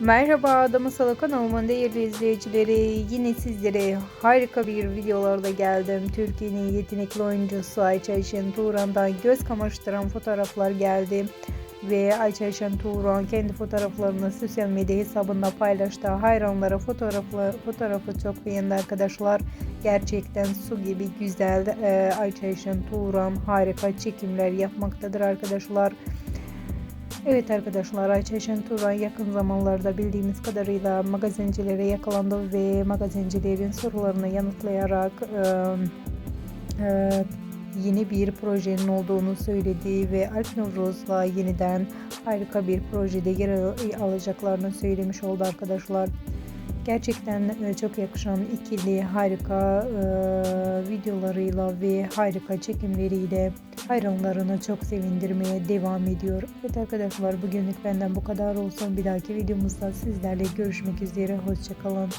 Merhaba Adamı Salı kanalımın değerli izleyicileri. Yine sizlere harika bir videolarda geldim. Türkiye'nin yetenekli oyuncusu Ayça Şen Turan'dan göz kamaştıran fotoğraflar geldi. Ve Ayça Şen Turan kendi fotoğraflarını sosyal medya hesabında paylaştı. Hayranlara fotoğrafı, fotoğrafı çok beğendi arkadaşlar. Gerçekten su gibi güzel. Ee, Ayça Şen Turan harika çekimler yapmaktadır arkadaşlar. Evet arkadaşlar Ayça Şenturan yakın zamanlarda bildiğimiz kadarıyla magazincilere yakalandı ve magazincilerin sorularını yanıtlayarak e, e, yeni bir projenin olduğunu söyledi ve Alp Nevruz'la yeniden harika bir projede yer al- alacaklarını söylemiş oldu arkadaşlar. Gerçekten çok yakışan ikili harika e, videolarıyla ve harika çekimleriyle hayranlarını çok sevindirmeye devam ediyor. Evet arkadaşlar bugünlük benden bu kadar olsun. Bir dahaki videomuzda sizlerle görüşmek üzere. Hoşçakalın.